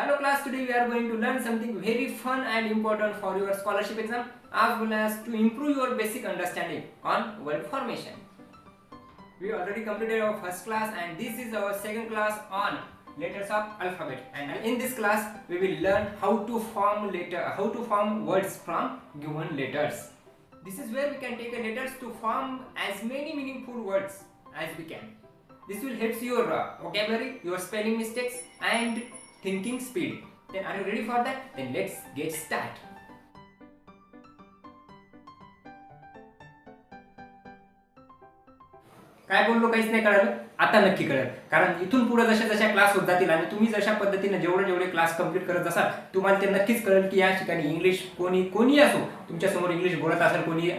Hello class, today we are going to learn something very fun and important for your scholarship exam as well as to improve your basic understanding on word formation. We already completed our first class and this is our second class on letters of alphabet and in this class we will learn how to form letter how to form words from given letters. This is where we can take letters to form as many meaningful words as we can. This will help your vocabulary, your spelling mistakes, and thinking speed. Then, are you ready for that? Then let's get start. काय बोललो काहीच नाही कळालं? आता नक्की कळेल. कारण इथून पुढे जशा जशा क्लास होत जातील आणि तुम्ही जशा पद्धतीने जेवढे जेवढे क्लास कंप्लीट करत असाल तुम्हाला ते नक्कीच कळेल की या ठिकाणी इंग्लिश कोणी कोणी असो तुमच्यासमोर इंग्लिश बोलत असाल कोणी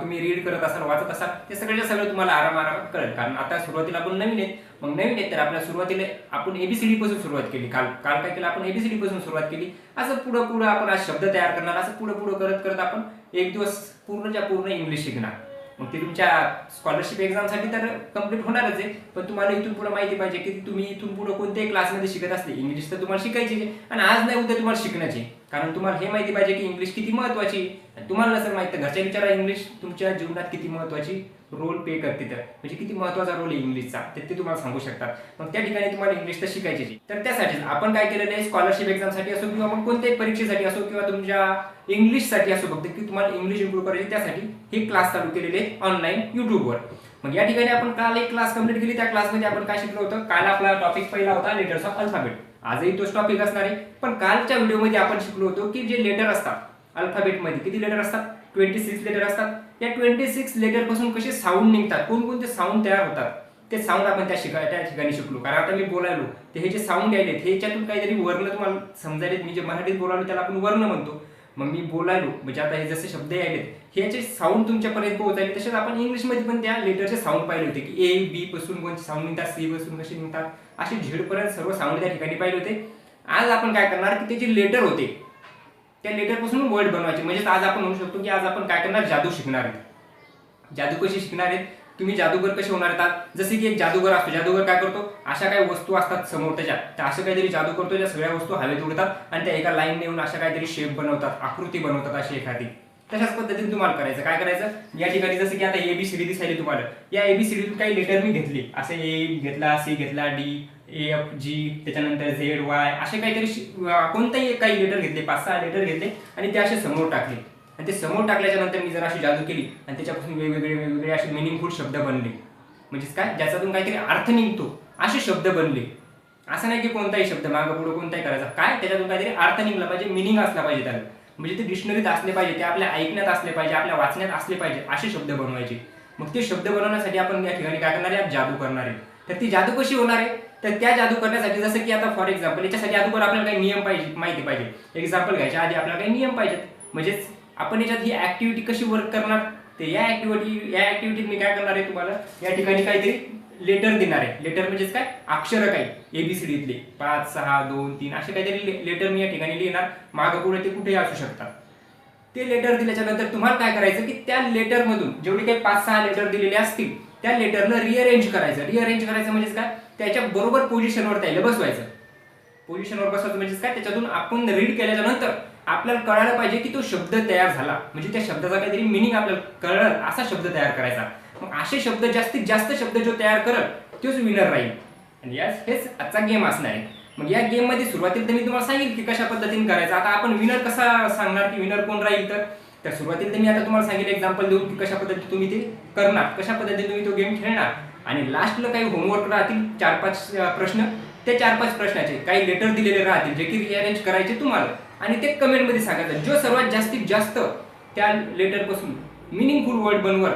तुम्ही रीड करत असाल वाचत असाल ते सगळ्या सगळं तुम्हाला आराम आराम कळेल. कारण आता सुरुवातीला आपण नवीन आहेत मग नवीन आहेत तर आपल्या सुरुवातीला आपण एबीसीडी पासून सुरुवात केली. काल काल काय केलं? आपण एबीसीडी पासून सुरुवात केली. असं पुढं पुढं आपण आज शब्द तयार करणार असं पुढं पुढं करत करत आपण एक दिवस पूर्णच्या पूर्ण इंग्लिश शिकणार. मग ते तुमच्या स्कॉलरशिप एक्झामसाठी तर कंप्लीट होणारच आहे. पण तुम्हाला इथून पुढे माहिती पाहिजे की तुम्ही इथून पुढे कोणत्याही क्लासमध्ये शिकत असते इंग्लिश तर तुम्हाला शिकायची आणि आज नाही उद्या तुम्हाला शिकण्याची कारण तुम्हाला हे माहिती पाहिजे की इंग्लिश किती महत्वाची. तुम्हाला नसेल माहिती तर घरच्या विचारा इंग्लिश तुमच्या जीवनात किती महत्वाची रोल पे करते तर म्हणजे किती महत्त्वाचा रोल आहे इंग्लिशचा ते ते तुम्हाला सांगू शकतात. मग त्या ठिकाणी तुम्हाला इंग्लिश तर शिकायची तर त्यासाठी आपण काय केलेलं आहे? स्कॉलरशिप एक्झामसाठी असो किंवा मग कोणत्याही परीक्षेसाठी असो किंवा तुमच्या इंग्लिशसाठी असो फक्त की तुम्हाला इंग्लिश इम्प्रूव्ह करायचे त्यासाठी हे क्लास चालू केलेले ऑनलाईन युट्यूबवर मग या ठिकाणी आपण काल एक क्लास कंप्लीट केली. त्या क्लासमध्ये आपण काय शिकलो होतं? काल आपला टॉपिक पहिला होता लेटर्स ऑफ अल्फाबेट आजही तोच टॉपिक असणार आहे. पण कालच्या व्हिडिओमध्ये आपण शिकलो होतो की जे लेटर असतात अल्फाबेटमध्ये किती लेटर असतात? ट्वेंटी सिक्स लेटर असतात. या ट्वेंटी सिक्स लेटरपासून कसे साऊंड निघतात? कोणकोणते साऊंड तयार होतात? ते साऊंड आपण त्या शिका त्या ठिकाणी शिकलो. कारण आता मी बोलायलो ते हे जे साऊंड यायले हे याच्यातून काहीतरी वर्ण तुम्हाला समजायले मी जे मराठीत बोलावलो त्याला आपण वर्ण म्हणतो. मग मी बोलायलो म्हणजे आता हे जसे शब्द यायलेत हे याचे साऊंड तुमच्यापर्यंत पोहोचायले तसेच आपण इंग्लिशमध्ये पण त्या लेटरचे साऊंड पाहिले होते की ए बी पासून कोणते साऊंड निघतात? सी पासून कसे निघतात? असे झेडपर्यंत सर्व साऊंड त्या ठिकाणी पाहिले होते. आज आपण काय करणार की ते जे लेटर होते त्या लेटरपासून वर्ड बनवायचे. म्हणजे आज आपण म्हणू शकतो की आज आपण काय करणार? जादू शिकणार आहे. जादू कशी शिकणार आहेत तुम्ही जादूगर कसे होणार आहात जसे की एक जादूगर असतो. जादूगर काय करतो? अशा काही वस्तू असतात समोर त्याच्या त्या असं काहीतरी जादू करतो. ज्या सगळ्या वस्तू हवेत उडतात आणि त्या एका लाईन नेऊन अशा काहीतरी शेप बनवतात. आकृती बनवतात अशी एखादी. तशाच पद्धतीने तुम्हाला करायचं. काय करायचं? या ठिकाणी जसं की आता एबीसीडी दिसायली तुम्हाला. या एबीसीडीतून काही लेटर मी घेतली. असे ए घेतला सी घेतला डी ए एफ जी त्याच्यानंतर झेड वाय असे काहीतरी कोणताही काही लेटर घेतले पाच सहा लेटर घेतले आणि ते असे समोर टाकले. आणि ते समोर टाकल्याच्या नंतर मी जर अशी जादू केली आणि त्याच्यापासून वेगवेगळे वेगवेगळे असे मिनिंगफुल शब्द बनले. म्हणजेच काय? ज्याच्यातून काहीतरी अर्थ निघतो. असे शब्द बनले. असं नाही की कोणताही शब्द मागं पुढे कोणताही करायचा. काय? त्याच्यातून काहीतरी अर्थ निघला पाहिजे मिनिंग असला पाहिजे त्याला. म्हणजे ते डिक्शनरीत असले पाहिजे ते आपल्या ऐकण्यात असले पाहिजे आपल्या वाचण्यात असले पाहिजे असे शब्द बनवायचे. मग ते शब्द बनवण्यासाठी आपण या ठिकाणी काय करणार आहे? जादू करणार आहे. तर ती जादू कशी होणार आहे? तर त्या जादू करण्यासाठी जसं की आता फॉर एक्झाम्पल याच्यासाठी अगोदर आपल्याला काही नियम पाहिजे माहिती पाहिजे. एक्झाम्पल घ्यायच्या आधी आपल्याला काही नियम पाहिजेत. म्हणजेच आपण याच्यात ही ऍक्टिव्हिटी कशी वर्क करणार? ते या ऍक्टिव्हिटी या ऍक्टिव्हिटीत मी काय करणार आहे तुम्हाला? या ठिकाणी काहीतरी लेटर देणार आहे. लेटर म्हणजेच काय? अक्षर काही. एबीसीडीतले पाच सहा दोन तीन असे काहीतरी लेटर मी या ठिकाणी लिहिणार. मागं पुढे ते कुठेही असू शकतात. ते लेटर दिल्याच्या नंतर तुम्हाला काय करायचं की त्या लेटर मधून जेवढे काही पाच सहा लेटर दिलेले असतील त्या लेटरला रिअरेंज करायचं. रिअरेंज करायचं म्हणजेच काय? त्याच्या बरोबर पोझिशनवर त्याला बसवायचं. पोझिशनवर बसवायचं म्हणजेच काय? त्याच्यातून आपण रीड केल्याच्यानंतर आपल्याला कळायला पाहिजे की तो शब्द तयार झाला. म्हणजे त्या शब्दाचा काहीतरी मिनिंग आपल्याला कळलं. असा शब्द तयार करायचा. मग असे शब्द जास्तीत जास्त शब्द जो तयार करत तोच विनर राहील. आणि याच हेच आजचा गेम असणार आहे. मग या गेममध्ये सुरुवातीला तर मी तुम्हाला सांगेल की कशा पद्धतीने करायचं. आता आपण विनर कसा सांगणार की विनर कोण राहील तर? तर सुरुवातीला तर मी आता तुम्हाला सांगेल एक्झाम्पल देऊन की कशा पद्धतीने तुम्ही ते करणार. कशा पद्धतीने तुम्ही तो गेम खेळणार. आणि लास्टला काही होमवर्क राहतील चार पाच प्रश्न. ते चार पाच प्रश्नाचे काही लेटर दिलेले राहतील जे की रिअरेंज करायचे तुम्हाला. आणि ते कमेंटमध्ये सांगायचं. जो सर्वात जास्तीत जास्त त्या लेटरपासून मिनिंगफुल वर्ड बनवर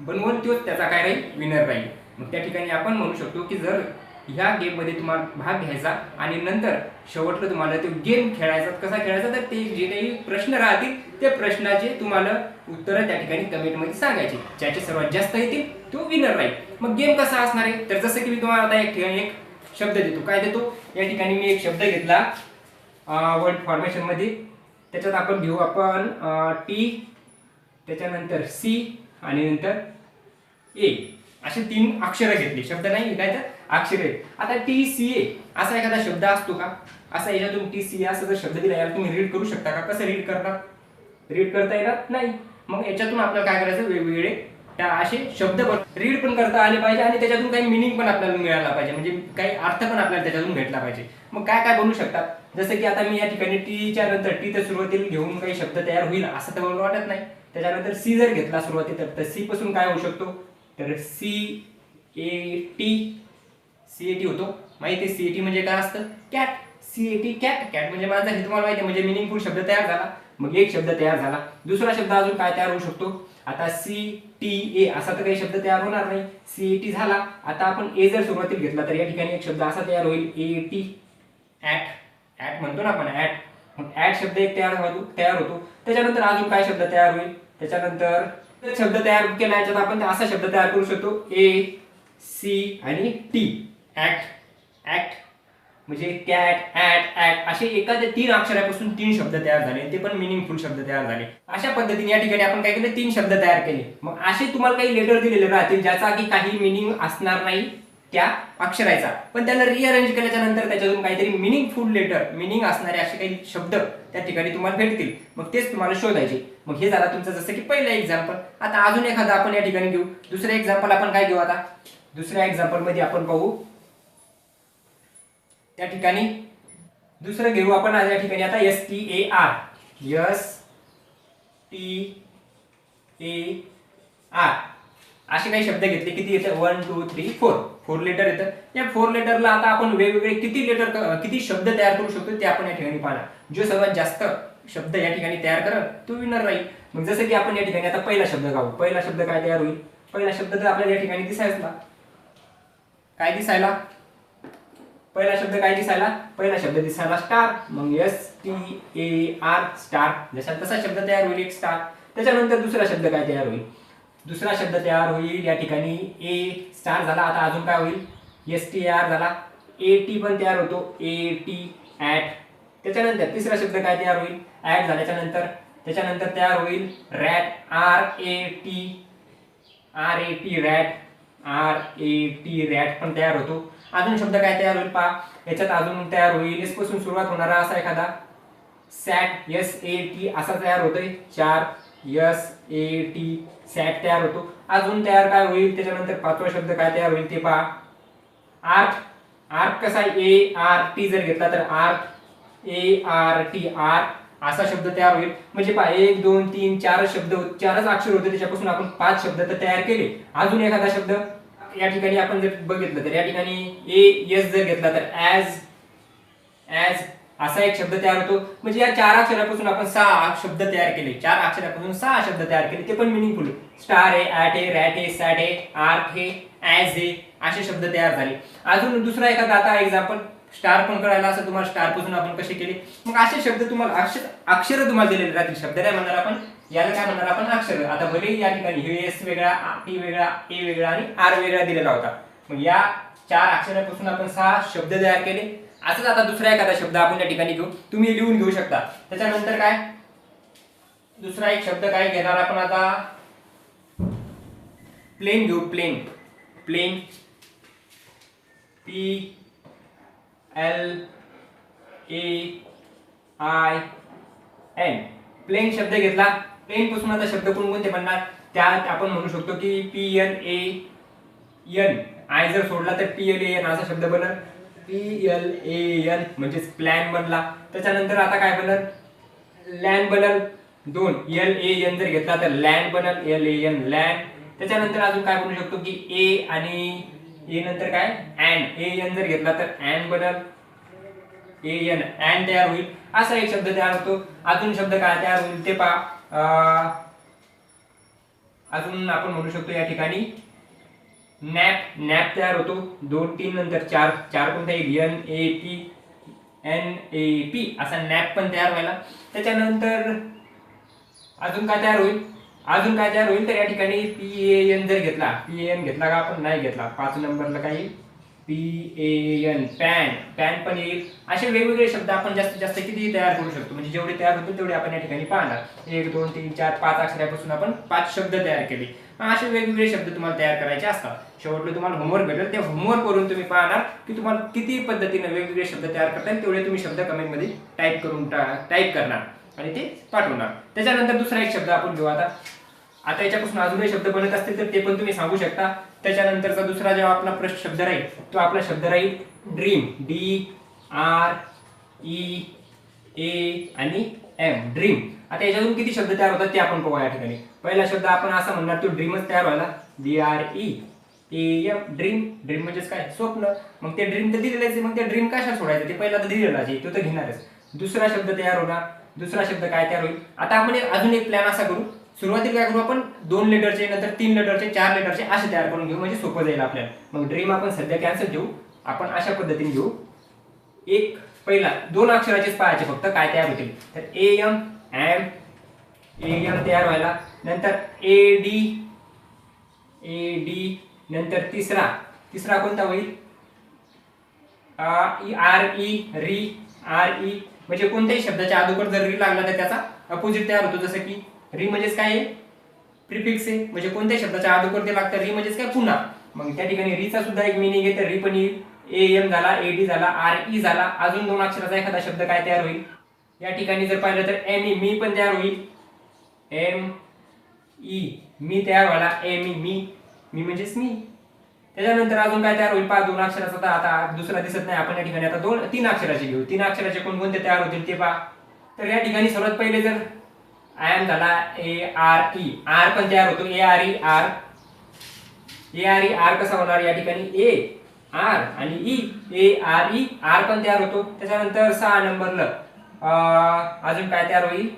बनवल तोच त्याचा काय राहील? विनर राहील. मग त्या ठिकाणी आपण म्हणू शकतो की जर ह्या गेममध्ये तुम्हाला भाग घ्यायचा आणि नंतर शेवटला तुम्हाला तो गेम खेळायचा कसा खेळायचा? तर ते जे काही प्रश्न राहतील त्या प्रश्नाचे तुम्हाला उत्तरं त्या ठिकाणी कमेंटमध्ये सांगायचे. ज्याचे सर्वात जास्त येतील तो विनर राहील. मग गेम कसा असणार आहे? तर जसं की मी तुम्हाला आता एक ठिकाणी एक शब्द देतो. काय देतो? या ठिकाणी मी एक शब्द घेतला वर्ड फॉर्मेशनमध्ये त्याच्यात आपण घेऊ आपण टी त्याच्यानंतर सी आणि नंतर ए असे तीन अक्षरं घेतली. शब्द नाही काय तर? अक्षरे. आता टी सी ए असा एखादा शब्द असतो का? असा याच्यातून टी सी ए असा जर शब्द दिला याला तुम्ही रीड करू शकता का? कसं रीड करणार? रीड करता येणार? नाही. मग याच्यातून आपल्याला काय करायचं? वेगवेगळे त्या असे शब्द पण रीड पण करता आले पाहिजे आणि त्याच्यातून काही मिनिंग पण आपल्याला मिळाला पाहिजे. म्हणजे काही अर्थ पण आपल्याला त्याच्यातून भेटला पाहिजे. मग काय काय बनू शकतात? जसं की आता मी या ठिकाणी टीच्या नंतर टी तर सुरुवातीला घेऊन काही शब्द तयार होईल असं तर मला वाटत नाही. त्याच्यानंतर सी जर घेतला सुरुवातीला तर सी पासून काय होऊ शकतो? तर C A T C A T होतो. माहिती आहे सी ए टी म्हणजे काय असतं? Cat C A T cat cat म्हणजे माझा हे तुम्हाला माहिती आहे म्हणजे मिनिंगफुल शब्द तयार झाला. मग एक शब्द तयार झाला. दुसरा शब्द अजून काय तयार होऊ शकतो? आता सी टी ए असा तर काही शब्द तयार होणार नाही. सी ए टी झाला. आता आपण ए जर सुरुवातीला घेतला तर या ठिकाणी एक शब्द असा तयार होईल. ए टी ऍट ऍट म्हणतो ना आपण ऍट मग ऍट शब्द एक तयार होतो तयार होतो. त्याच्यानंतर अजून काय शब्द तयार होईल? त्याच्यानंतर शब्द तयार केला याच्यात आपण असा शब्द तयार करू शकतो ए सी आणि टी ऍक्ट ऍक्ट म्हणजे कॅट ऍट ऍट असे एखाद्या तीन अक्षरापासून तीन शब्द तयार झाले ते पण मिनिंगफुल शब्द तयार झाले. अशा पद्धतीने या ठिकाणी आपण काय केलं? तीन शब्द तयार केले. मग असे तुम्हाला काही लेटर दिलेले राहतील ज्याचा की काही मिनिंग असणार नाही. त्या अक्षराचा. पण त्याला रिअरेंज केल्याच्यानंतर त्याच्यातून काहीतरी मिनिंगफुल लेटर मिनिंग असणारे असे काही शब्द त्या ठिकाणी तुम्हाला भेटतील. मग तेच तुम्हाला शोधायचे. मग हे झालं तुमचं जसं की पहिलं एक्झाम्पल आता अजून एखादा आपण या ठिकाणी घेऊ. दुसरं एक्झाम्पल आपण काय घेऊ आता? दुसऱ्या एक्झाम्पलमध्ये आपण पाहू. त्या ठिकाणी दुसरं घेऊ आपण आज या ठिकाणी आता S T A R S T A R असे काही शब्द घेतले. किती येतं? One two three four four letter येतं. या फोर लेटरला आता आपण वेगवेगळे किती लेटर किती शब्द तयार करू शकतो ते आपण या ठिकाणी पाहणार. जो सर्वात जास्त शब्द या ठिकाणी तयार करत तो विनर राहील. मग जसं की आपण या ठिकाणी आता पहिला शब्द गाऊ. पहिला शब्द काय तयार होईल? पहिला शब्द तर आपल्याला या ठिकाणी दिसायला काय दिसायला? पहिला शब्द काय दिसायला? पहिला शब्द दिसायला स्टार मग S T A R star जसा तसा शब्द तयार होईल एक स्टार त्याच्यानंतर दुसरा शब्द काय तयार होईल? दुसरा शब्द तयार होईल या ठिकाणी. ए स्टार झाला आता अजून काय होईल? एस टी आर झाला. ए टी पण तयार होतो. ए टी ॲट त्याच्यानंतर तिसरा शब्द काय तयार होईल? ॲट झाल्याच्यानंतर त्याच्यानंतर तयार होईल rat R A T R A T rat R A T rat पण तयार होतो. अजून शब्द काय तयार होईल पहा. याच्यात अजून तयार होईल. एसपासून सुरुवात होणारा असा एखादा सॅट एस ए टी असा तयार होतोय. चार एस ए टी सॅट तयार होतो. अजून तयार काय होईल? त्याच्यानंतर पाचवा शब्द काय तयार होईल ते पहा. आर्क आर्क कसा ए आर टी जर घेतला तर art A R T R असा शब्द तयार होईल. म्हणजे पहा एक दोन तीन चार शब्द चारच अक्षर होते. त्याच्यापासून आपण पाच शब्द तर तयार केले. अजून एखादा शब्द या ठिकाणी आपण जर बघितलं तर या ठिकाणी ए एस जर घेतला तर ॲज ॲज असा एक शब्द तयार होतो. म्हणजे या चार अक्षरापासून आपण सहा शब्द तयार केले. चार अक्षरापासून सहा शब्द तयार केले. ते पण मिनिंगफुल स्टार आहे ॲट आहे रॅट आहे सॅट आहे आर्ट हे ॲज हे असे शब्द तयार झाले. अजून दुसरा एखादा आता एक्झाम्पल स्टार पण कळायला असं तुम्हाला स्टारपासून आपण कसे केले? मग असे शब्द तुम्हाला अक्षर अक्षर तुम्हाला दिलेले राहतील. शब्द काय म्हणणार आपण याला काय म्हणणार आपण अक्षर. आता भले या ठिकाणी हे एस वेगळा टी वेगळा ए वेगळा आणि आर वेगळा दिलेला होता. मग या चार अक्षरापासून आपण सहा शब्द तयार केले. असंच आता दुसरा एखादा शब्द आपण या ठिकाणी घेऊ. तुम्ही लिहून घेऊ शकता. त्याच्यानंतर काय? दुसरा एक शब्द काय घेणार आपण आता? प्लेन घेऊ plain plain P L A I N plain शब्द घेतला. प्लेन पासून आता शब्द कोणकोणते म्हणणार त्यात आपण म्हणू शकतो की P N A N I जर सोडला तर पी एल ए एन असा शब्द बनल. पी एल ए एन म्हणजेच प्लॅन बनला. त्याच्यानंतर आता काय बनल? लँड बनल दोन. एल ए एन जर घेतला तर लँड बनल एल ए एन लँड त्याच्यानंतर अजून काय म्हणू शकतो की ए आणि ए नंतर काय? अँड ए एन जर घेतला तर अँड बनल ए एन अँड तयार होईल. असा एक शब्द तयार होतो. अजून शब्द काय तयार होईल ते पहा. अजून आपण म्हणू शकतो या ठिकाणी नॅप नॅप तयार होतो. दोन तीन नंतर चार. चार कोणता येईल N A P N A P असा नॅप पण तयार व्हायला. त्याच्यानंतर अजून काय तयार होईल? अजून काय तयार होईल? तर या ठिकाणी पी ए एन जर घेतला. पी एन घेतला का आपण? नाही घेतला. पाच नंबरला काही P A N pan pan पण येईल. असे वेगवेगळे शब्द आपण जास्तीत जास्त किती तयार करू शकतो. म्हणजे जेवढे तयार होतील तेवढे आपण या ठिकाणी पाहणार. एक दोन तीन चार पाच अक्षरापासून आपण पाच शब्द तयार केले. असे वेगवेगळे शब्द तुम्हाला तयार करायचे असतात. शेवटला तुम्हाला होमवर्क भेटेल. त्या होमवर्क वरून तुम्ही पाहणार की तुम्हाला किती पद्धतीने वेगवेगळे शब्द तयार करता येईल तेवढे तुम्ही शब्द कमेंटमध्ये टाईप करून टाईप करणार आणि ते पाठवणार. त्याच्यानंतर दुसरा एक शब्द आपण घेऊ आता. आता याच्यापासून अजूनही शब्द बनत असतील तर ते पण तुम्ही सांगू शकता. त्याच्यानंतरचा दुसरा जेव्हा आपला प्रश्न शब्द राहील तो आपला शब्द राहील dream D R E A आणि एम ड्रीम आता याच्यातून किती शब्द तयार होतात ते आपण पाहू या ठिकाणी. पहिला शब्द आपण असा म्हणणार तो ड्रीमच तयार व्हायला. D R E A M dream dream म्हणजेच काय? स्वप्न. मग ते ड्रीम तर दिलेलंच आहे मग ते ड्रीम कशा सोडायचं? ते पहिला तर दिलेलं आहे तो तर घेणारच. दुसरा शब्द तयार होणार. दुसरा शब्द काय तयार होईल? आता आपण एक- अजून एक प्लॅन असा करू. सुरुवातीला काय करू आपण? दोन लेटरचे नंतर तीन लेटरचे चार लेटरचे असे तयार करून घेऊ. म्हणजे सोपं जाईल आपल्याला. मग ड्रीम आपण सध्या कॅन्सल घेऊ. आपण अशा पद्धतीने घेऊ. एक पहिला दोन अक्षराचेच पाहायचे फक्त काय तयार होतील. तर A M M A M तयार व्हायला. नंतर ए डी ए डी नंतर तिसरा. तिसरा कोणता होईल? R E re R E. म्हणजे कोणत्याही शब्दाच्या अगोदर जर री लागला तर त्याचा अपोजिट तयार होतो. जसं की री म्हणजेच काय आहे? प्रिफिक्स आहे. म्हणजे कोणत्याही शब्दाच्या अगोदर ते लागतं री म्हणजेच काय? पुन्हा. मग त्या ठिकाणी रीचा सुद्धा एक मिनिंग आहे. तर री पण येईल. ए एम झाला ए डी झाला आर ई e झाला. अजून दोन अक्षराचा एखादा शब्द काय तयार होईल? या ठिकाणी जर पाहिलं तर एम ई मी पण तयार होईल. M E. मी तयार व्हायला एम ई मी. मी म्हणजेच मी. त्याच्यानंतर अजून काय तयार होईल? पाच दोन अक्षराचा तर आता दुसरा दिसत नाही. आपण या ठिकाणी आता दोन तीन अक्षराचे घेऊ. तीन अक्षराचे कोणकोणते तयार होतील ते पहा. तर या ठिकाणी सर्वात पहिले जर आय एम झाला ए आर ई आर पण तयार होतो. A R E R A R E R कसा होणार या ठिकाणी? ए आर आणि E A R E R पण तयार होतो. त्याच्यानंतर सहा नंबरला. अजून काय तयार होईल?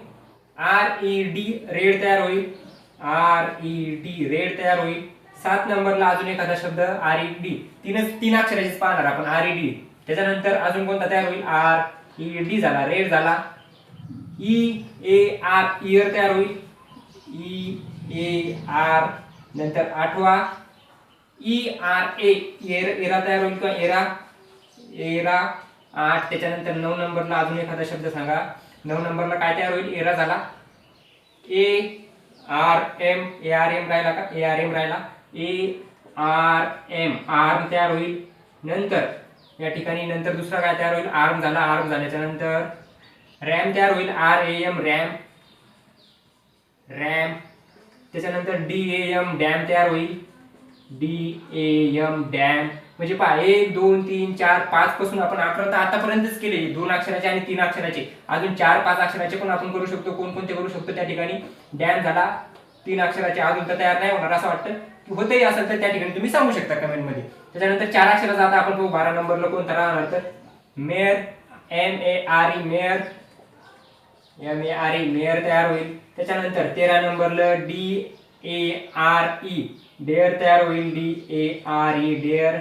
आर ई डी रेड तयार होईल. आर ई डी रेड तयार होईल. सात नंबरला अजून एखादा शब्द आर ई डी तीनच तीन अक्षराचीच पाहणार आपण आर ई डी त्याच्यानंतर अजून कोणता तयार होईल? आर ई डी झाला रेड झाला. ई ए आर इयर तयार होईल. ई ए आर नंतर आठवा. E R A er era तयार होईल किंवा एरा? एरा आठ. त्याच्यानंतर नऊ नंबरला अजून एखादा शब्द सांगा. नऊ नंबरला काय तयार होईल? एरा झाला. A R M A R M राहिला का? ए आर एम राहिला. ए आर एम आर्म तयार होईल. नंतर या ठिकाणी नंतर दुसरा काय तयार होईल? आर्म झाला. आर्म झाल्याच्यानंतर रॅम तयार होईल. R A M ram. Ram. त्याच्यानंतर डी ए एम डॅम तयार होईल. D A M dam. म्हणजे पहा एक दोन तीन चार पाच पासून आपण अकरा तर आतापर्यंतच केले दोन अक्षराचे आणि तीन अक्षराचे. अजून चार पाच अक्षराचे पण आपण करू शकतो. कोणकोणते करू शकतो त्या ठिकाणी? डॅन झाला. तीन अक्षराचे अजून तर तयार नाही होणार असं वाटतं. होतही असेल तर त्या ठिकाणी तुम्ही सांगू शकता कमेंटमध्ये. त्याच्यानंतर चार अक्षराचा आता आपण पाहू बारा नंबरला कोणता राहणार तर? Mayor M A R E mayor. M A R E mayor तयार होईल. त्याच्यानंतर तेरा नंबरला D A R E dare D A. R E dare E dare.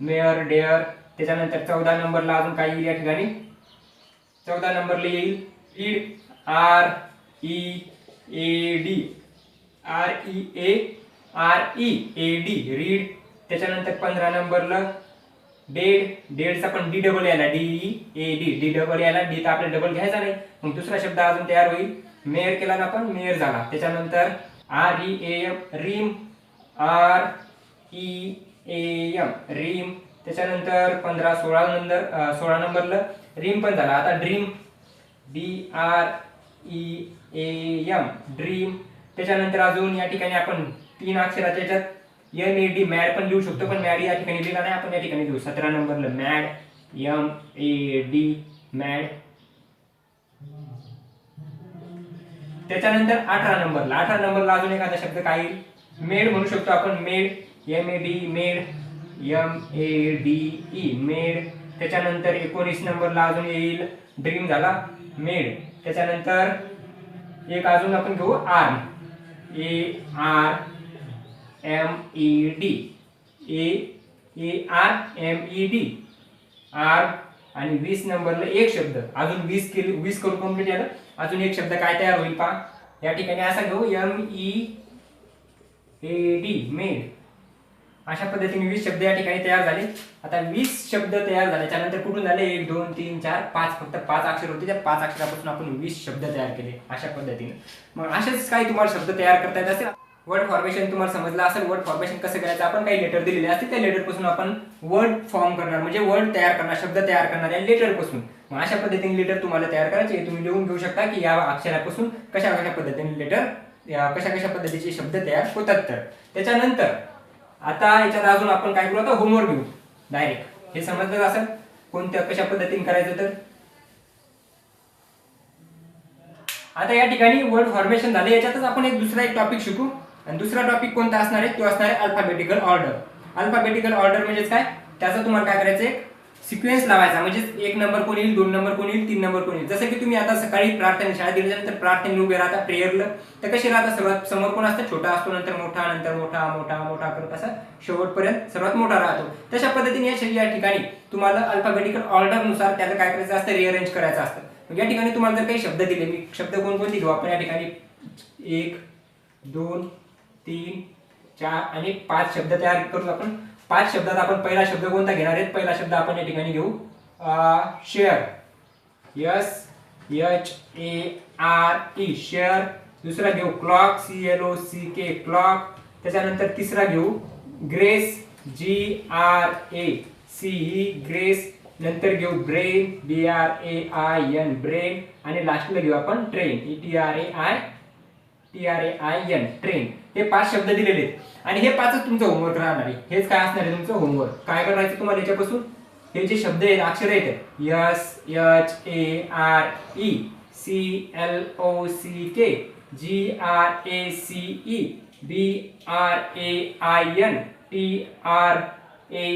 मेयर डेअर त्याच्यानंतर चौदा नंबरला अजून काय येईल या ठिकाणी? चौदा नंबरला येईल ईड R E A D R E A R E A D read त्याच्यानंतर पंधरा नंबरला डेड डेडचा पण डी डबल यायला. D E A D D double यायला. डी तर आपल्याला डबल घ्यायचा नाही. मग दुसरा शब्द अजून तयार होईल. मेयर केला ना आपण मेयर झाला. त्याच्यानंतर R E M ream R E M rim त्याच्यानंतर पंधरा सोळा नंबर सोळा नंबरला रिम पण झाला. आता dream D R E A M dream. त्याच्यानंतर अजून या ठिकाणी आपण तीन अक्षराच्या याच्यात एम ए डी मॅड पण लिहू शकतो पण मॅड या ठिकाणी लिहिला नाही. आपण या ठिकाणी लिहू. सतरा नंबरला mad M A D mad. त्याच्यानंतर अठरा नंबरला. अठरा नंबरला अजून एखादा शब्द काय येईल. मेड म्हणू शकतो आपण. Made M A D made M A D E made त्याच्यानंतर एकोणीस नंबरला अजून येईल. ड्रीम झाला. मेड त्याच्यानंतर एक अजून आपण घेऊ. R A R M E D A A R M E D R आणि वीस नंबरला एक शब्द. अजून वीस केली वीस करून कंप्लीट झालं. अजून एक शब्द काय तयार होईल पा या ठिकाणी असा घेऊ. M E A D made अशा पद्धतीने वीस शब्द या ठिकाणी तयार झाले. आता वीस शब्द तयार झाल्याच्यानंतर कुठून झाले एक दोन तीन चार पाच. फक्त पाच अक्षर होते. त्या पाच अक्षरापासून आपण वीस शब्द तयार केले अशा पद्धतीने. मग असेच काही तुम्हाला शब्द तयार करता येत असेल? वर्ड फॉर्मेशन तुम्हाला समजलं असेल. वर्ड फॉर्मेशन कसं करायचं? आपण काही लेटर दिलेले असते त्या लेटरपासून आपण वर्ड फॉर्म करणार. म्हणजे वर्ड तयार करणार शब्द तयार करणार या लेटरपासून. मग अशा पद्धतीने लेटर तुम्हाला तयार करायचे. तुम्ही लिहून घेऊ शकता की या अक्षरापासून कशा कशा पद्धतीने लेटर कशा कशा पद्धतीचे शब्द तयार होतात तर. त्याच्यानंतर आता याच्यात अजून आपण काय करू आता? होमवर्क घेऊ. डायरेक्ट हे समजलं असेल? कोणत्या कशा पद्धतीने करायचं तर? आता या ठिकाणी वर्ड फॉर्मेशन झाले. याच्यातच आपण एक दुसरा एक टॉपिक शिकू. आणि दुसरा टॉपिक कोणता असणार आहे? तो असणार आहे अल्फाबेटिकल ऑर्डर अल्फाबेटिकल ऑर्डर म्हणजेच काय? त्याचं तुम्हाला काय करायचं सिक्वेन्स लावायचा. म्हणजे एक नंबर कोण येईल दोन नंबर कोण येईल तीन नंबर कोण येईल. जसं की तुम्ही आता सकाळी प्रार्थना शाळा दिल्यानंतर प्रार्थनेला उभे राहता प्रेयरला तर कसे राहता? सर्वात समोर कोण असतं? छोटा असतो नंतर मोठा नंतर मोठा मोठा मोठा करत असा शेवटपर्यंत सर्वात मोठा राहतो. तशा पद्धतीने या या ठिकाणी तुम्हाला अल्फाबेटिकल ऑर्डरनुसार त्याला काय करायचं असतं? रिअरेंज करायचं असतं. मग या ठिकाणी तुम्हाला जर काही शब्द दिले मी शब्द कोणकोणते घेऊ? आपण या ठिकाणी एक दोन तीन चार आणि पाच शब्द तयार करतो आपण. पाच शब्दात आपण पहिला शब्द कोणता घेणार आहेत? पहिला शब्द आपण या ठिकाणी घेऊ. Share S H A R E share दुसरा घेऊ. Clock C L O C K clock त्याच्यानंतर तिसरा घेऊ. Grace G R A C E grace नंतर घेऊ brain B R A I N brain आणि लास्टला घेऊ आपण train E T R A I T R A I N train हे पाच शब्द दिलेले आहेत. आणि हे पाचच तुमचं होमवर्क राहणार आहे. हेच काय असणार आहे तुमचं होमवर्क काय करायचं तुम्हाला याच्यापासून? हे जे शब्द आहेत अक्षर आहेत S H A R E C L O C K G R A C E B R A I N T R A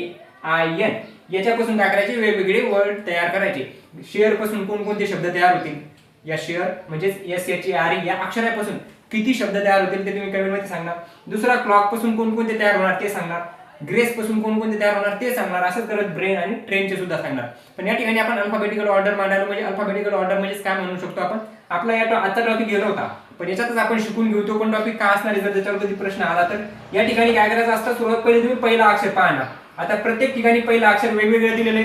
I N याच्यापासून काय करायचे? वेगवेगळे वर्ड तयार करायचे. शेअरपासून कोणकोणते शब्द तयार होतील? या शेअर म्हणजेच एस एच आर या अक्षरापासून. किती शब्द तयार होतील ते तुम्ही कमेंटमध्ये सांगणार. दुसरा क्लॉकपासून कोणकोणते तयार होणार ते सांगणार. ग्रेस पासून कोणकोणते तयार होणार ते सांगणार. असंच करत ब्रेन आणि ट्रेनचे सुद्धा सांगणार. पण या ठिकाणी आपण अल्फाबेटिकल ऑर्डर मांडायला म्हणजे अल्फाबेटिकल ऑर्डर म्हणजे काय म्हणू शकतो आपण? आपला या आता टॉपिक गेला होता. पण याच्यातच आपण शिकून घेऊ. तो पण टॉपिक काय असणार जर त्याच्यावर कधी प्रश्न आला तर? या ठिकाणी काय करायचं असतं? सुरुवात पहिले तुम्ही पहिला अक्षर पाहणार आता प्रत्येक ठिकाणी पहिलं अक्षर वेगवेगळे दिलेले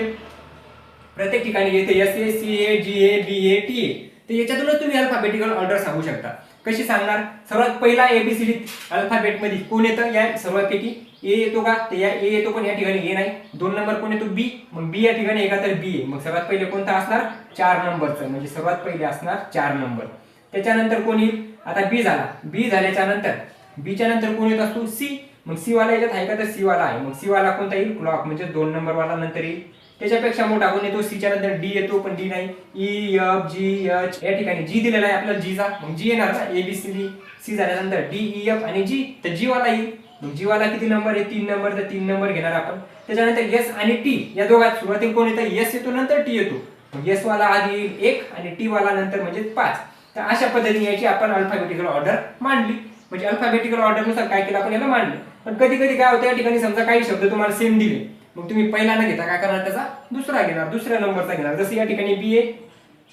प्रत्येक ठिकाणी येते S A C A G A B A T A तर याच्यातूनच तुम्ही अल्फाबेटिकल ऑर्डर सांगू शकता. कशी सांगणार? सर्वात पहिला एबीसीडी अल्फाबेटमध्ये कोण येतं? या सर्वातपैकी ए येतो का? तर या ए येतो पण या ठिकाणी ए नाही. दोन नंबर कोण येतो? बी मग बी या ठिकाणी एका तर बी आहे. मग सर्वात पहिले कोणता असणार? चार नंबरचं. म्हणजे सर्वात पहिले असणार चार नंबर. त्याच्यानंतर कोण येईल? आता बी झाला. बी झाल्याच्यानंतर बीच्या नंतर कोण येत असतो? सी मग सी वाला याच्यात आहे का? तर सी वाला आहे. मग सी वाला कोणता येईल? क्लॉक म्हणजे दोन नंबर वाला नंतर येईल. त्याच्यापेक्षा मोठा कोण येतो? सीच्या नंतर डी येतो पण डी नाही. ई एफ जी एच या ठिकाणी जी दिलेला आहे आपल्याला जीचा मग जी येणार ना? A B C D C झाल्यानंतर डी ई एफ आणि जी तर जी वाला येईल मग जी वाला किती नंबर आहे? तीन नंबर तर तीन नंबर घेणार आपण. त्याच्यानंतर एस आणि टी या दोघात सुरुवातीला कोण येतं? एस येतो नंतर टी येतो. मग एस वाला आधी येईल एक आणि टी वाला नंतर म्हणजे पाच. तर अशा पद्धतीने याची आपण अल्फाबेटिकल ऑर्डर मांडली. म्हणजे अल्फाबेटिकल ऑर्डरनुसार काय केलं आपण? याला मांडलं. पण कधी कधी काय होतं? या ठिकाणी समजा काही शब्द तुम्हाला सेम दिले. मग तुम्ही पहिला न घेता काय करणार त्याचा? दुसरा घेणार दुसऱ्या नंबरचा घेणार. जसं या ठिकाणी बी ए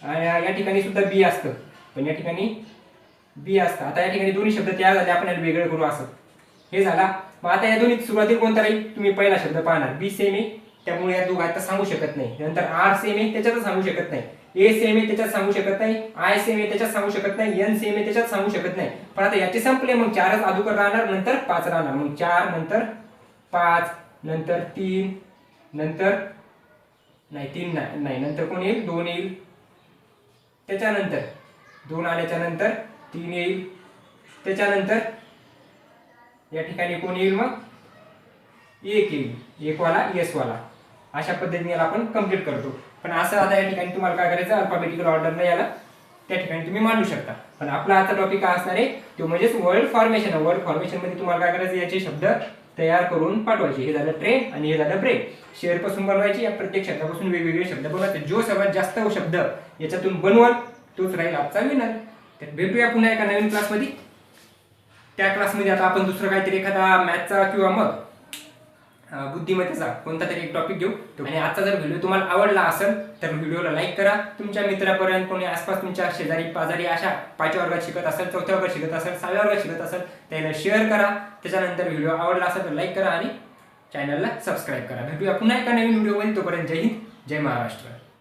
या ठिकाणी सुद्धा बी असतं. पण या ठिकाणी बी असतं. आता या ठिकाणी दोन्ही शब्द तयार झाले आपण वेगळे वेगळं करू असं. हे झाला. मग आता या दोन्ही सुरुवातीला कोणता राहील? तुम्ही पहिला शब्द पाहणार. बी सेम आहे त्यामुळे या दोघात सांगू शकत नाही. नंतर आर सेम आहे त्याच्यातच सांगू शकत नाही. ए सेम आहे त्याच्यात सांगू शकत नाही. आय सेम आहे त्याच्यात सांगू शकत नाही. एन सेम आहे त्याच्यात सांगू शकत नाही. पण आता याचे संपले मग चारच अधुकर राहणार नंतर पाच राहणार. मग चार नंतर पाच. नंतर तीन नंतर नाही तीन नाही नाही नंतर कोण येईल? दोन येईल. त्याच्यानंतर दोन आल्याच्यानंतर तीन येईल. त्याच्यानंतर या ठिकाणी कोण येईल मग? एक येईल. एकवाला यसवाला. अशा पद्धतीने याला आपण कंप्लीट करतो. पण असं आता या ठिकाणी तुम्हाला काय करायचं? अल्फाबेटिकल ऑर्डर याला त्या ठिकाणी तुम्ही मांडू शकता. पण आपला आता टॉपिक काय असणार आहे तो म्हणजेच वर्ल्ड फॉर्मेशन वर्ल्ड फॉर्मेशनमध्ये तुम्हाला काय करायचं? याचे शब्द तयार करून पाठवायची. हे झालं ट्रेन आणि हे झालं ब्रे शेअरपासून या प्रत्येक शब्दापासून वेगवेगळे शब्द बनवायचे जो सर्वात जास्त शब्द याच्यातून बनवाल तोच राहील आजचा विनर तर भेटूया पुन्हा एका नवीन क्लासमध्ये त्या क्लासमध्ये आता आपण दुसरं काहीतरी एखादा मॅथचा किंवा मग बुद्धिमत्तेचा कोणता तरी एक टॉपिक घेऊ. आणि आजचा जर व्हिडिओ तुम्हाला आवडला असेल तर व्हिडिओला लाईक करा. तुमच्या मित्रापर्यंत कोणी आसपास तुमच्या शेजारी पाजारी अशा पाचव्या वर्गात शिकत असेल चौथ्या वर्गात शिकत असेल सहाव्या वर्गात शिकत असेल त्याला शेअर करा. त्याच्यानंतर व्हिडिओ आवडला असेल तर लाईक करा आणि चॅनलला सबस्क्राईब करा. भेटूया पुन्हा एका नवीन व्हिडिओमध्ये तोपर्यंत जय हिंद जय महाराष्ट्र.